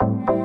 어,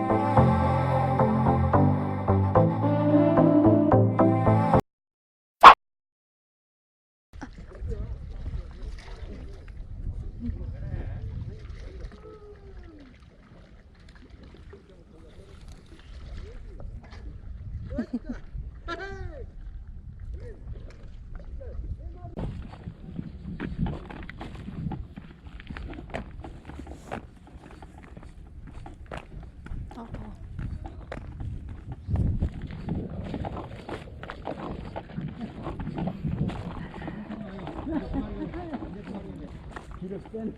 뺀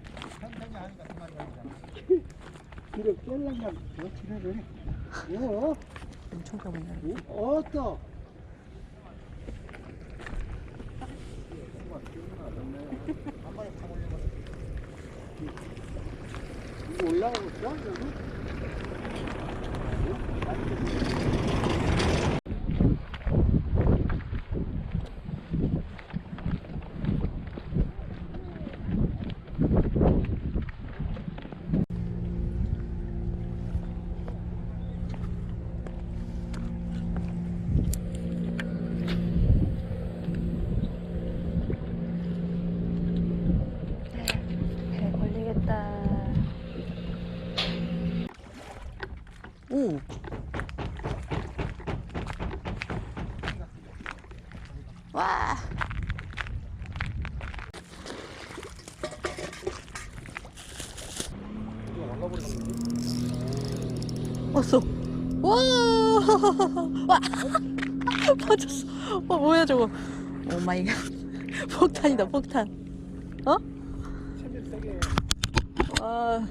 길을 뺄랑가 뭐 지나가네 어? 엄청 가보네. 어? 또 이거 올라가고 있어? 여기? 배 걸리겠다. 오. 와. 왔어. 와. 와. 빠졌어. 어 뭐야 저거. 오 마이 갓. 폭탄이다 폭탄. 어? 와.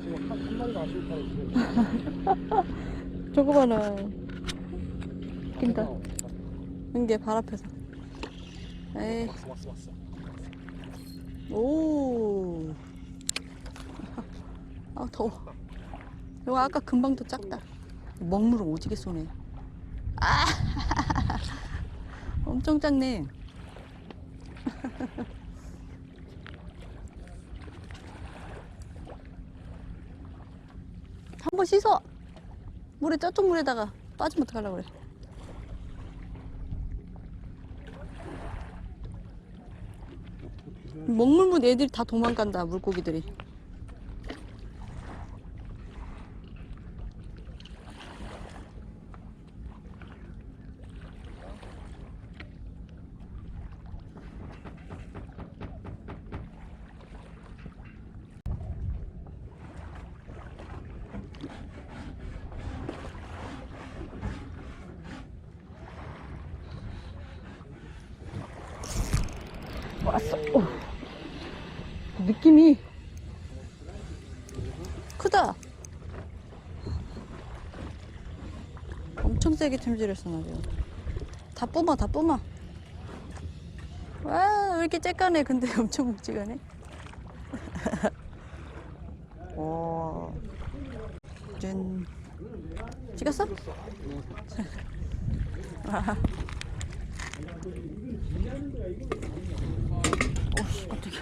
지금 한, 한 마리도 안 싫다 지금 저거 봐라. 낀다. 은게 발 앞에서. 에이. 왔어 왔어 왔어 오. 아 더워. 이거 아까 금방 더 작다. 먹물을 오지게 쏘네. 아. 엄청 작네. 한 번 씻어. 물에 저쪽 물에다가 빠지면 어떡하려고 그래. 먹물문 애들이 다 도망간다 물고기들이. 왔어. 오. 느낌이 크다. 엄청 세게 챔질했어 나 지금. 다 뿜어 다 뿜어. 와왜 이렇게 쬐까네 근데 엄청 묵직하네. 와. 짠. 찍었어? 아. 오씨 깜짝이야.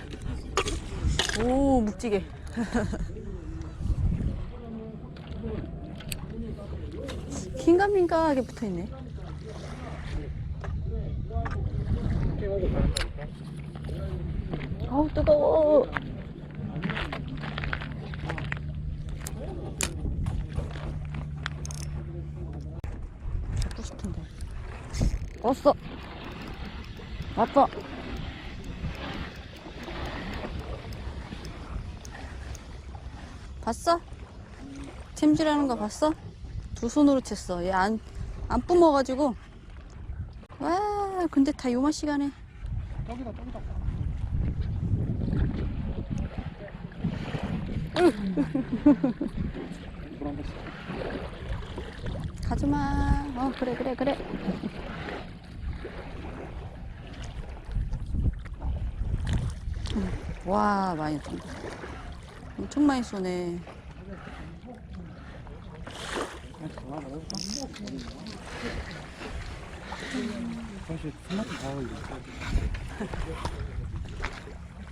오 묵직해. 긴가민가하게 붙어 있네. 아우 뜨거워. 왔어. 왔어. 봤어? 챔질하는 거 봤어? 두 손으로 챘어. 얘 안, 안 뿜어가지고. 와, 근데 다 요마 시간에. 저기다 저기다 가지마. 어, 그래, 그래, 그래. 음, 와, 많이 쏜다. 엄청 많이 쏘네.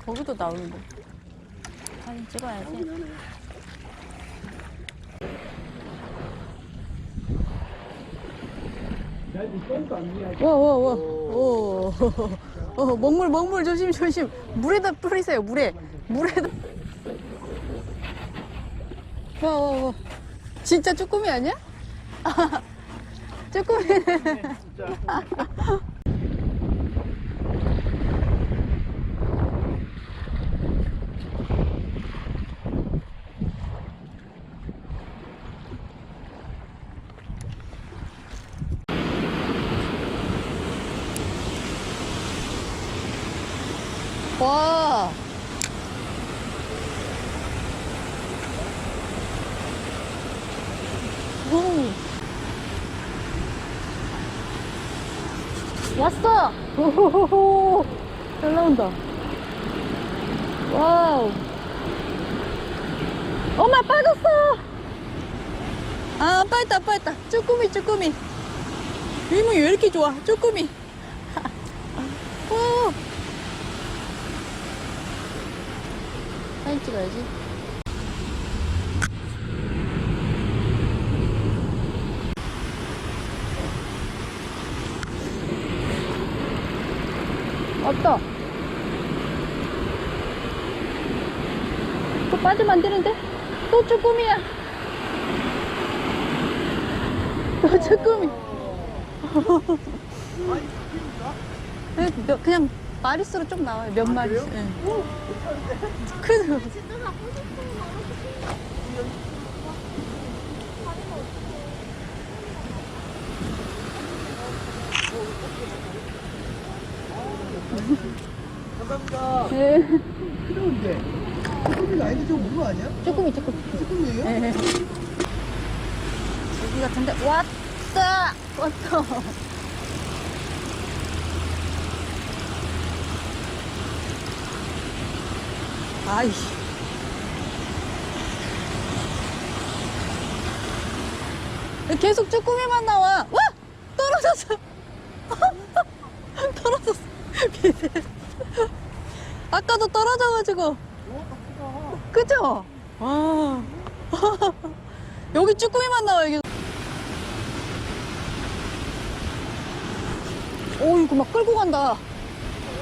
거기도 나오는데. 사진 찍어야지. 와, 와, 와. 오. 어, 먹물, 먹물, 조심, 조심. 물에다 뿌리세요, 물에. 물에다. 와, 와, 와. 진짜 쭈꾸미 아니야? 쭈꾸미. 와. 오. 왔어! 오호호호. 잘 나온다. 와우. 엄마 빠졌어! 아, 빠졌다, 빠졌다. 쭈꾸미, 쭈꾸미. 유이몽이 왜 이렇게 좋아? 쭈꾸미. 오. 사진 찍어야지. 왔다. 또 빠지면 안 되는데? 또 쭈꾸미야. 또 쭈꾸미. 네, 몇- 그냥 마리수로 좀 나와요. 몇 마리. 네. 그래도 감사합니다. 네. 필요한데. 쭈꾸미가 아닌데 저거 무거 아니야? 쭈꾸미 쭈꾸미. 쭈꾸미예요? 네. 여기 같은데 왔다 왔다. 아이. 계속 쭈꾸미만 나와. 와 떨어졌어. 떨어졌어. 아까도 떨어져가지고. 그죠? 와. 여기 쭈꾸미만 나와, 여기. 오, 이거 막 끌고 간다.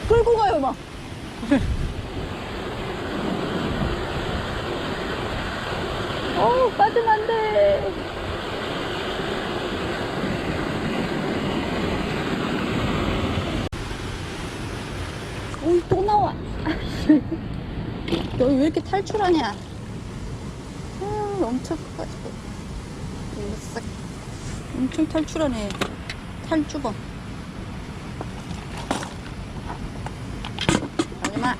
끌고 가요, 막. 어 빠지면 안 돼. 오이, 또 나와. 너희 왜 이렇게 탈출하냐? 아, 엄청 커가지고. 싹 엄청 탈출하네. 탈주범. 마지막.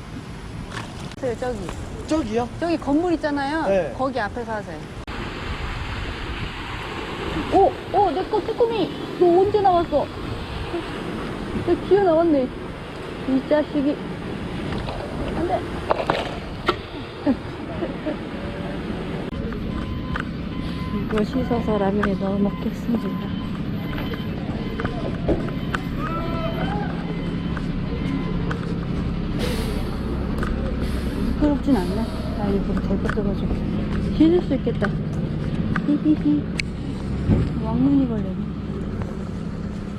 저기, 저기. 저기요? 저기 건물 있잖아요. 네. 거기 앞에서 하세요. 오, 오, 내 거 쭈꾸미. 너 언제 나왔어? 내 기어 나왔네. 이 자식이. 안 돼. 이거 씻어서 라면에 넣어 먹겠습니다. 부끄럽진 않나? 나 일부러 덜 뺏어가지고 씻을 수 있겠다. 히히히. 왕눈이 걸렸네.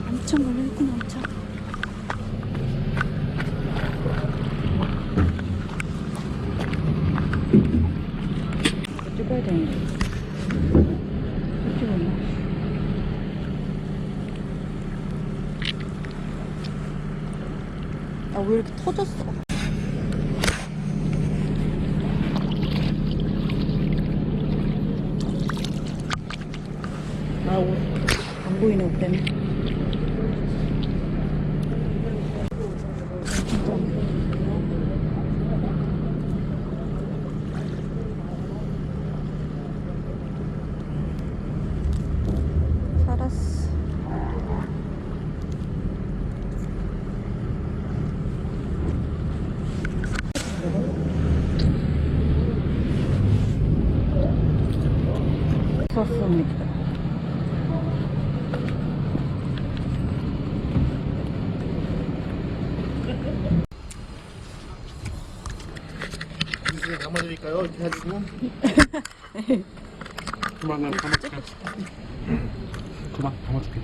엄청 걸려있구나, 엄청. 이거 찍어야 되는데. 못 찍었나? 아, 왜 이렇게 터졌어? 아, 옷. 안 보이네, 옷 때문에. 섰습니다. 이제 담아드릴까요? 이렇게 해가지고. 그만 난 담아줄게. 그만 담아줄게.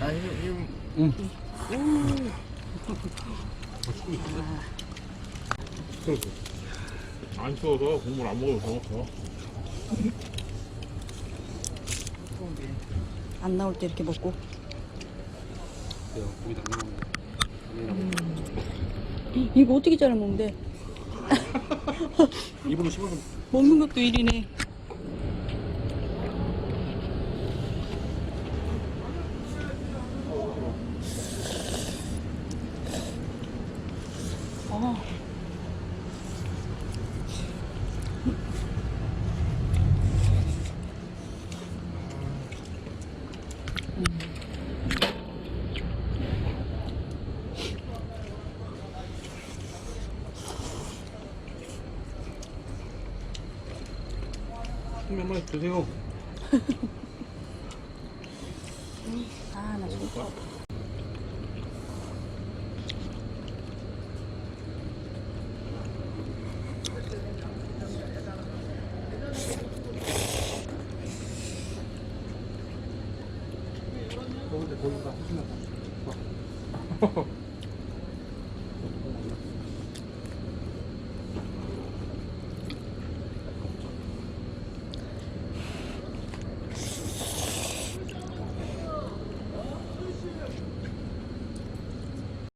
아, 힘, 힘. 응. 안 추워서 국물 안 먹어도 배고파. 안 나올 때 이렇게 먹고. 넣으면 이거 어떻게 잘라 먹는데? 입으로 씹어서 먹는 것도 일이네. 몇 마리 드세요. 아, 나때 거기다 하시면